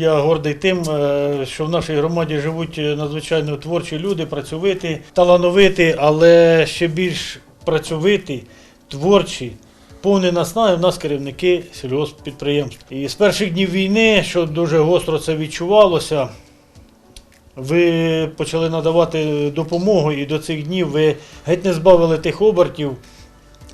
Я гордий тим, е, що в нашій громаді живуть надзвичайно творчі люди, працьовиті, талановиті, але ще більш працьовиті, творчі. Повні наснаги в нас керівники сільгосппідприємств. І з перших днів війни, що дуже гостро це відчувалося, ви почали надавати допомогу, і до цих днів ви геть не збавили тих обертів,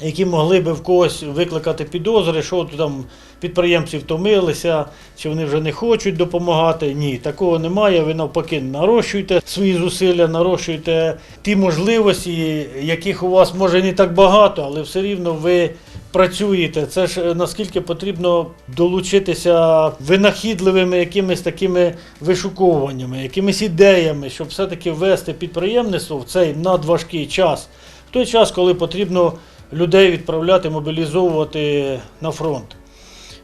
які могли би в когось викликати підозри, що там підприємці втомилися, чи вони вже не хочуть допомагати. Ні, такого немає. Ви навпаки нарощуєте свої зусилля, нарощуєте ті можливості, яких у вас може не так багато, але все рівно ви працюєте. Це ж е, наскільки потрібно долучитися винахідливими якимись такими вишуковуваннями, якимись ідеями, щоб все-таки ввести підприємництво в цей надважкий час, в той час, коли потрібно людей відправляти, мобілізовувати на фронт.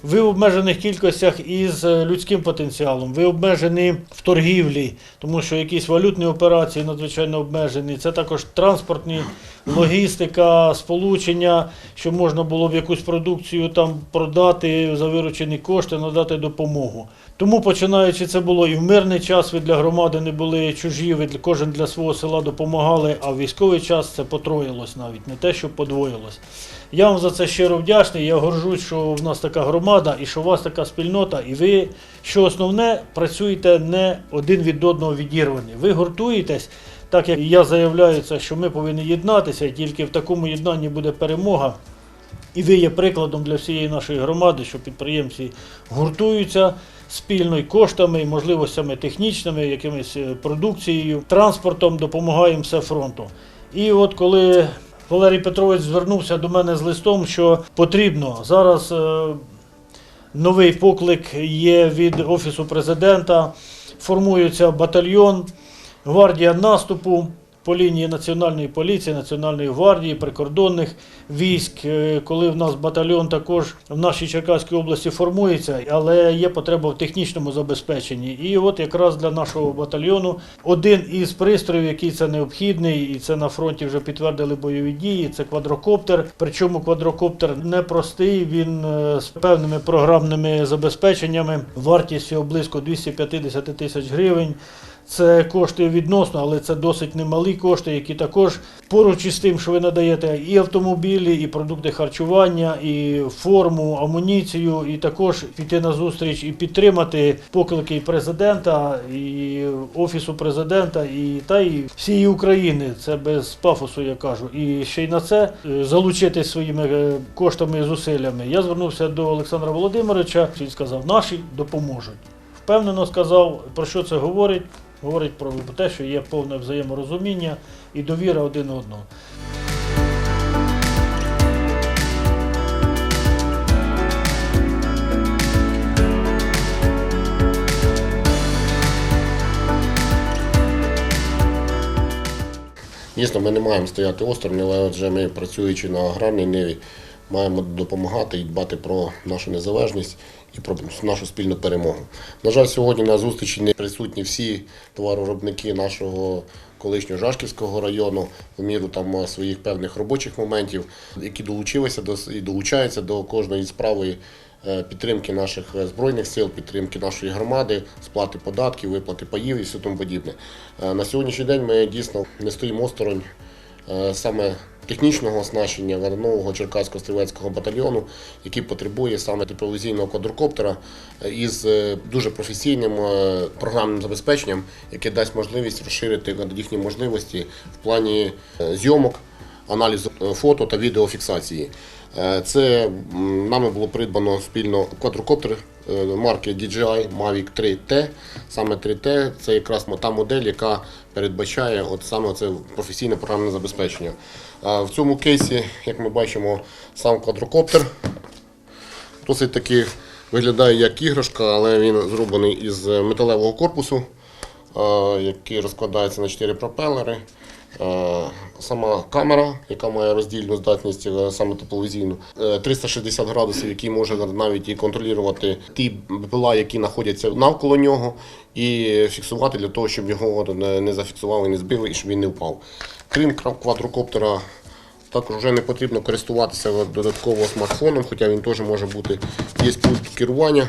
Ви в обмежених кількостях із е, людським потенціалом, ви обмежені в торгівлі, тому що якісь валютні операції надзвичайно обмежені. Це також транспортні, логістика, сполучення, що можна було б якусь продукцію там продати за виручені кошти, надати допомогу. Тому починаючи це було і в мирний час, ви для громади не були чужі, ви кожен для свого села допомагали, а в військовий час це потроїлось навіть, не те, що подвоїлось. Я вам за це щиро вдячний. Я горжусь, що в нас така громада і що у вас така спільнота, і ви, що основне, працюєте не один від одного відірвані. Ви гуртуєтесь, так як я заявляю це, що ми повинні єднатися, і тільки в такому єднанні буде перемога. І ви є прикладом для всієї нашої громади, що підприємці гуртуються спільно і коштами, і можливостями технічними, якимись е, продукцією, транспортом, допомагаємо все фронту. І от коли Валерій Петрович звернувся до мене з листом, що потрібно. Зараз е, новий поклик є від Офісу президента, формується батальйон, гвардія наступу по лінії Національної поліції, Національної гвардії, прикордонних військ, Е, коли в нас батальйон також в нашій Черкаській області формується, але є потреба в технічному забезпеченні. І от якраз для нашого батальйону один із пристроїв, який це необхідний, і це на фронті вже підтвердили бойові дії. Це квадрокоптер. Причому квадрокоптер непростий, він е, з певними програмними забезпеченнями, вартістю близько 250 тисяч гривень. Це кошти відносно, але це досить немалі кошти, які також поруч із тим, що ви надаєте і автомобілі, і продукти харчування, і форму, амуніцію, і також піти на зустріч і підтримати поклики президента, і офісу президента, і та і всієї України. Це без пафосу, я кажу. І ще й на це е, залучитись своїми е, коштами і зусиллями. Я звернувся до Олександра Володимировича. Він сказав, наші допоможуть. Впевнено сказав, про що це говорить. Говорить про те, що є повне взаєморозуміння і довіра один одного. Дійсно, ми не маємо стояти осторонь, але отже ми, працюючи на аграрній ниві, маємо допомагати і дбати про нашу незалежність і про нашу спільну перемогу. На жаль, сьогодні на зустрічі не присутні всі товаровиробники нашого колишнього Жашківського району в міру там своїх певних робочих моментів, які долучилися до і долучаються до кожної справи е, підтримки наших е, збройних сил, підтримки нашої громади, сплати податків, виплати паїв і все тому подібне. Е, На сьогоднішній день ми дійсно не стоїмо осторонь саме технічного оснащення нового Черкаського стрілецького батальйону, який потребує саме тепловізійного квадрокоптера е, із е, дуже професійним е, програмним забезпеченням, яке дасть можливість розширити їхні можливості в плані зйомок, аналізу фото та відеофіксації. Це нами було придбано спільно квадрокоптер марки DJI Mavic 3T. Саме 3T це якраз та модель, яка передбачає от саме це професійне програмне забезпечення. В цьому кейсі, як ми бачимо, сам квадрокоптер досить таки виглядає як іграшка, але він зроблений із металевого корпусу, е, який розкладається на 4 пропелери. Е, Сама камера, яка має роздільну здатність е, саме тепловізійну, е, 360 градусів, який може навіть і контролювати ті БПЛА, які знаходяться навколо нього, і фіксувати для того, щоб його не зафіксували, не збили і щоб він не впав. Крім квадрокоптера, також вже не потрібно користуватися додатково смартфоном, хоча він теж може бути. Є пульт керування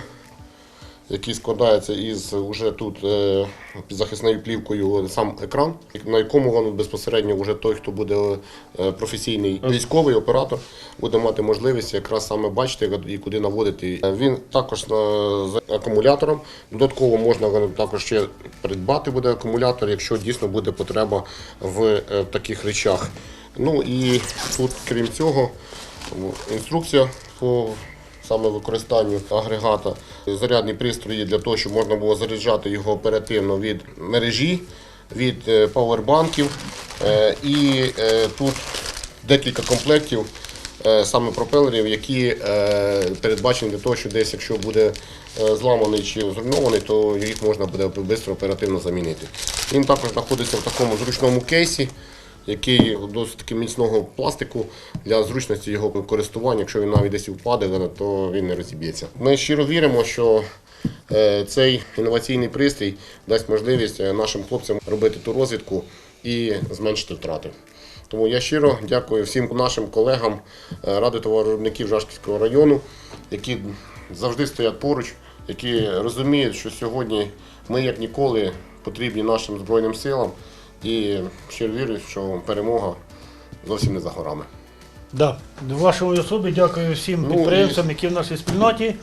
який складається із уже тут е, під захисною плівкою сам екран, на якому воно безпосередньо вже той, хто буде е, професійний військовий оператор, буде мати можливість якраз саме бачити і куди наводити. Е, Він також е, з акумулятором. Додатково можна також ще придбати буде акумулятор, якщо дійсно буде потреба в е, таких речах. Ну і тут, крім цього, інструкція по саме використанню агрегата, зарядні пристрої для того, щоб можна було заряджати його оперативно від мережі, від е, павербанків. Е, І е, тут декілька комплектів саме пропелерів, які передбачені для того, що десь, якщо буде зламаний чи зруйнований, то їх можна буде швидко оперативно замінити. Він також знаходиться в такому зручному кейсі який досить таки міцного пластику для зручності його користування. Якщо він навіть десь впаде, то він не розіб'ється. Ми щиро віримо, що е, цей інноваційний пристрій дасть можливість е, нашим хлопцям робити ту розвідку і зменшити втрати. Тому я щиро дякую всім нашим колегам е, Ради товаровиробників Жашківського району, які завжди стоять поруч, які розуміють, що сьогодні ми як ніколи потрібні нашим Збройним силам. І щиро вірю, що перемога зовсім не за горами. Да. В особи особі дякую всім Ну, підприємцям, які в нашій спільноті.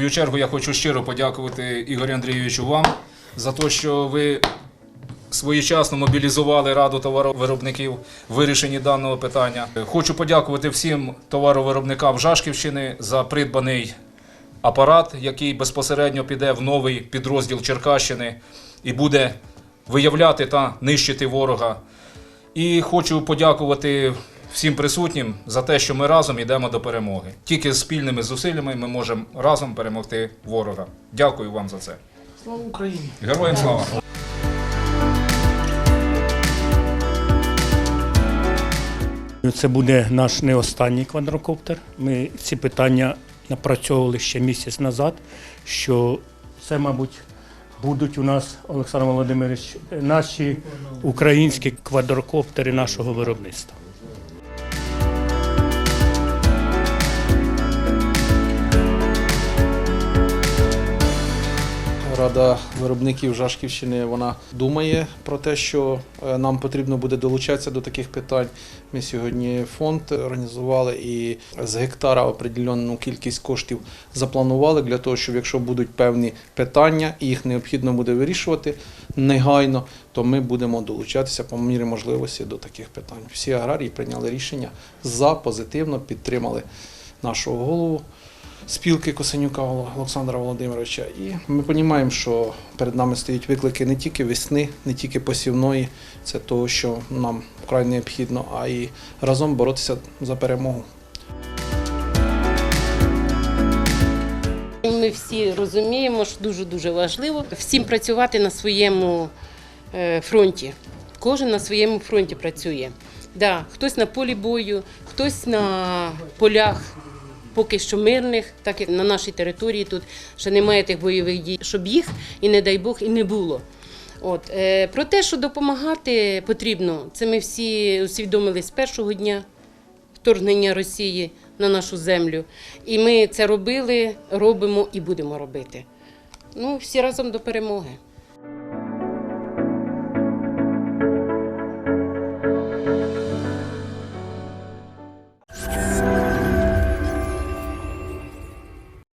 Свою чергу я хочу щиро подякувати Ігорю Андрійовичу вам за те, що ви своєчасно мобілізували Раду товаровиробників в вирішенні даного питання. Хочу подякувати всім товаровиробникам Жашківщини за придбаний апарат, який безпосередньо піде в новий підрозділ Черкащини і буде виявляти та нищити ворога. І хочу подякувати всім присутнім за те, що ми разом йдемо до перемоги. Тільки з спільними зусиллями ми можемо разом перемогти ворога. Дякую вам за це. Слава Україні! Героям слава! Це буде наш не останній квадрокоптер. Ми ці питання напрацьовували ще місяць назад, що це, мабуть, будуть у нас, Олександр Володимирович, наші українські квадрокоптери нашого виробництва. Рада виробників Жашківщини вона думає про те, що е, нам потрібно буде долучатися до таких питань. Ми сьогодні фонд організували і з гектара определенну кількість коштів запланували для того, щоб якщо будуть певні питання і їх необхідно буде вирішувати негайно, то ми будемо долучатися по мірі можливості до таких питань. Всі аграрії прийняли рішення за позитивно підтримали нашого голову спілки Косенюка Олександра Володимировича. І ми розуміємо, що перед нами стоять виклики не тільки весни, не тільки посівної, це того, що нам вкрай необхідно, а і разом боротися за перемогу. Ми всі розуміємо, що дуже дуже важливо всім працювати на своєму е, фронті. Кожен на своєму фронті працює. Да, хтось на полі бою, хтось на полях. Поки що мирних, так як на нашій території тут ще немає тих бойових дій, щоб їх і не дай Бог і не було. От е, про те, що допомагати потрібно, це ми всі усвідомили з першого дня вторгнення Росії на нашу землю. І ми це робили, робимо і будемо робити. Ну, всі разом до перемоги.